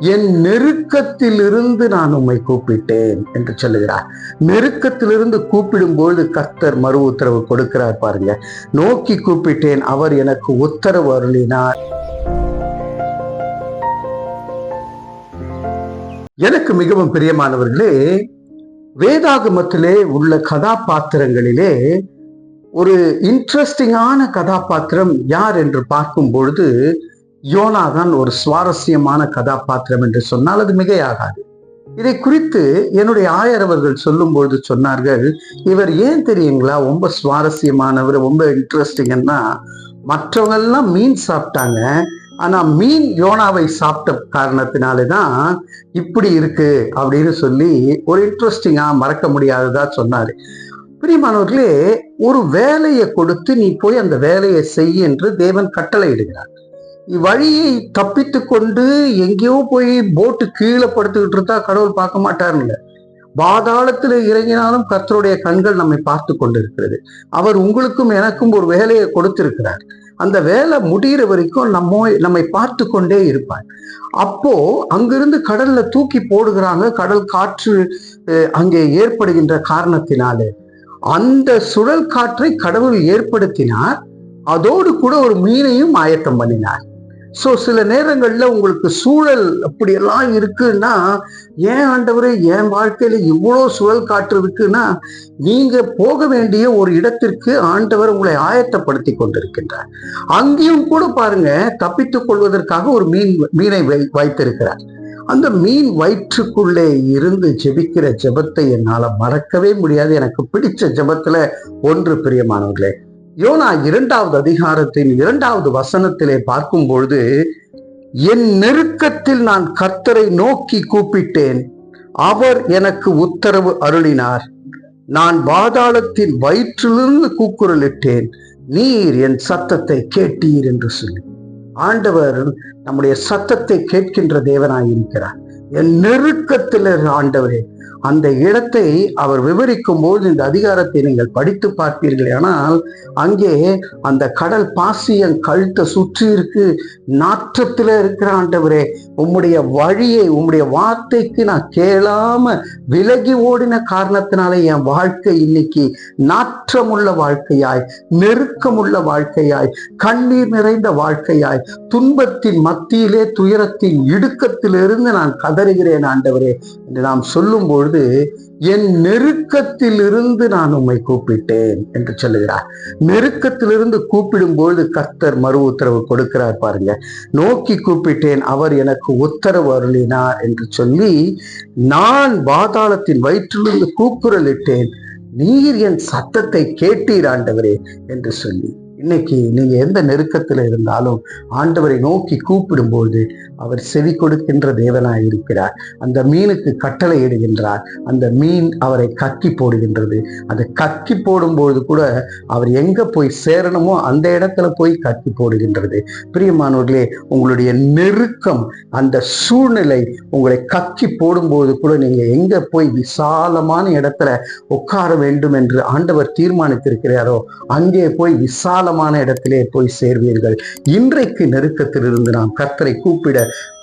என் நெருக்கத்திலிருந்து நான் உம்மை கூப்பிட்டேன் என்று சொல்லுகிறார். நெருக்கத்திலிருந்து கூப்பிடும்போது கர்த்தர் மறு உத்தரவு கொடுக்கிறார் பாருங்க. நோக்கி கூப்பிட்டேன் அவர் எனக்கு உத்தரவு அருளினார். எனக்கு மிகவும் பிரியமானவர்களே வேதாகமத்திலே உள்ள கதாபாத்திரங்களிலே ஒரு இன்ட்ரெஸ்டிங்கான கதாபாத்திரம் யார் என்று பார்க்கும் பொழுது யோனா தான் ஒரு சுவாரஸ்யமான கதாபாத்திரம் என்று சொன்னால் அது மிகையாகாது. இதை குறித்து என்னுடைய ஆயர் அவர்கள் சொன்னார்கள் இவர் ஏன் தெரியுங்களா ரொம்ப சுவாரஸ்யமானவர் ரொம்ப இன்ட்ரெஸ்டிங்கன்னா மற்றவங்கெல்லாம் மீன் சாப்பிட்டாங்க. ஆனா மீன் யோனாவை சாப்பிட்ட காரணத்தினாலே தான் இப்படி இருக்கு அப்படின்னு சொல்லி ஒரு இன்ட்ரெஸ்டிங்கா மறக்க முடியாததா சொன்னாரு. பிரியமானவர்களே ஒரு வேலையை கொடுத்து நீ போய் அந்த வேலையை செய் என்று தேவன் கட்டளை இடுகிறார் வழியை தப்பித்து கொண்டு எங்கேயோ போய் போட்டு கீழே படுத்துக்கிட்டு இருந்தா கடவுள் பார்க்க மாட்டாருல்ல பாதாளத்தில் இறங்கினாலும் கர்த்தருடைய கண்கள் நம்மை பார்த்து கொண்டிருக்கிறது. அவர் உங்களுக்கும் எனக்கும் ஒரு வேலையை கொடுத்திருக்கிறார். அந்த வேலை முடிகிற வரைக்கும் நம்ம நம்மை பார்த்து கொண்டே இருப்பார். அப்போ அங்கிருந்து கடல்ல தூக்கி போடுகிறாங்க. கடல் காற்று அங்கே ஏற்படுகின்ற காரணத்தினாலே. அந்த சுழல் காற்றை கடவுள் ஏற்படுத்தினார். அதோடு கூட ஒரு மீனையும் ஆயத்தம் பண்ணினார். ஸோ சில நேரங்களில் உங்களுக்கு சூழல் அப்படியெல்லாம் இருக்குன்னா ஏன் ஆண்டவர் என் வாழ்க்கையில் இவ்வளோ சுழல் காற்று இருக்குன்னா போக வேண்டிய ஒரு இடத்திற்கு ஆண்டவர் உங்களை ஆயத்தப்படுத்தி கொண்டிருக்கின்றார். அங்கேயும் கூட பாருங்க தப்பித்துக் கொள்வதற்காக ஒரு மீன் மீனை வை வைத்திருக்கிறார். அந்த மீன் வயிற்றுக்குள்ளே இருந்து ஜெபிக்கிற ஜெபத்தை என்னால் மறக்கவே முடியாது. எனக்கு பிடிச்ச ஜெபத்தில் ஒன்று பிரியமானவர்களே யோனா இரண்டாவது அதிகாரத்தின் இரண்டாவது வசனத்திலே பார்க்கும் பொழுது என் நெருக்கத்தில் நான் கர்த்தரை நோக்கி கூப்பிட்டேன். அவர் எனக்கு உத்தரவு அருளினார். நான் பாதாளத்தின் வயிற்றிலிருந்து கூக்குரலிட்டேன் நீர் என் சத்தத்தை கேட்டீர் என்று சொல்லி. ஆண்டவர் நம்முடைய சத்தத்தை கேட்கின்ற தேவனாயிருக்கிறார். என் நெருக்கத்தில் ஆண்டவரே அந்த இடத்தை அவர் விவரிக்கும் போது இந்த அதிகாரத்தை நீங்கள் படித்து பார்ப்பீர்கள் ஆனால் அங்கே அந்த கடல் பாசியம் கழுத்தை சுற்றி இருக்கு நாற்றத்தில் இருக்கிற ஆண்டவரே. உம்முடைய வழியை உம்முடைய வார்த்தைக்கு நான் கேளாம விலகி ஓடின காரணத்தினால என் வாழ்க்கை இன்னைக்கு நாற்றமுள்ள வாழ்க்கையாய் நெருக்கமுள்ள வாழ்க்கையாய் கண்ணீர் நிறைந்த வாழ்க்கையாய் துன்பத்தின் மத்தியிலே துயரத்தின் இடுக்கத்திலிருந்து நான் கதறுகிறேன் ஆண்டவரே என்று நாம் சொல்லும் பொழுது என் நெருக்கத்திலிருந்து நான் உம்மை கூப்பிட்டேன் என்று சொல்லுகிறார். நெருக்கத்திலிருந்து கூப்பிடும் பொழுது கர்த்தர் மறு உத்தரவு கொடுக்கிறார் பாருங்க. நோக்கி கூப்பிட்டேன் அவர் எனக்கு உத்தரவு அருளினார் என்று சொல்லி நான் பாதாளத்தின் வயிற்றிலிருந்து கூக்குரலிட்டேன். நீர் என் சத்தத்தை கேட்டீர் ஆண்டவரே என்று சொல்லி. இன்னைக்கு நீங்க எந்த நெருக்கத்தில் இருந்தாலும் ஆண்டவரை நோக்கி கூப்பிடும்போது அவர் செவி கொடுக்கின்ற தேவனாய் இருக்கிறார். அந்த மீனுக்கு கட்டளை இடுகின்றார். அந்த மீன் அவரை கக்கி போடுகின்றது. அது கக்கி போடும்போது கூட அவர் எங்க போய் சேரணுமோ அந்த இடத்துல போய் கக்கி போடுகின்றது. பிரியமானவர்களே உங்களுடைய நெருக்கம் அந்த சூழ்நிலை உங்களை கக்கி போடும்போது கூட நீங்க எங்க போய் விசாலமான இடத்துல உட்கார வேண்டும் என்று ஆண்டவர் தீர்மானித்திருக்கிறாரோ அங்கே போய் விசால விசாலமான இடத்திலே போய் சேர்வீர்கள். இன்றைக்கு நெருக்கத்திலிருந்து நாம் கர்த்தரை கூப்பிட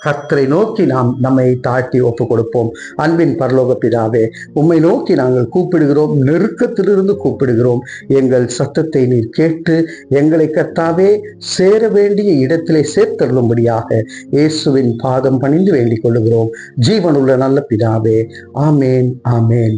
கர்த்தரை நோக்கி நாம் நம்மை தாட்டி ஒப்பு கொடுப்போம் அன்பின் பரலோக பிதாவே உம்மை நோக்கி நாங்கள் கூப்பிடுகிறோம் நெருக்கத்திலிருந்து கூப்பிடுகிறோம். எங்கள் சத்தத்தை நீர் கேட்டு எங்களை கர்த்தாவே சேர வேண்டிய இடத்திலே சேர்த்தருளும்படியாக இயேசுவின் பாதம் பணிந்து வேண்டிக் கொள்ளுகிறோம். ஜீவனுள்ள நல்ல பிதாவே ஆமேன் ஆமேன்.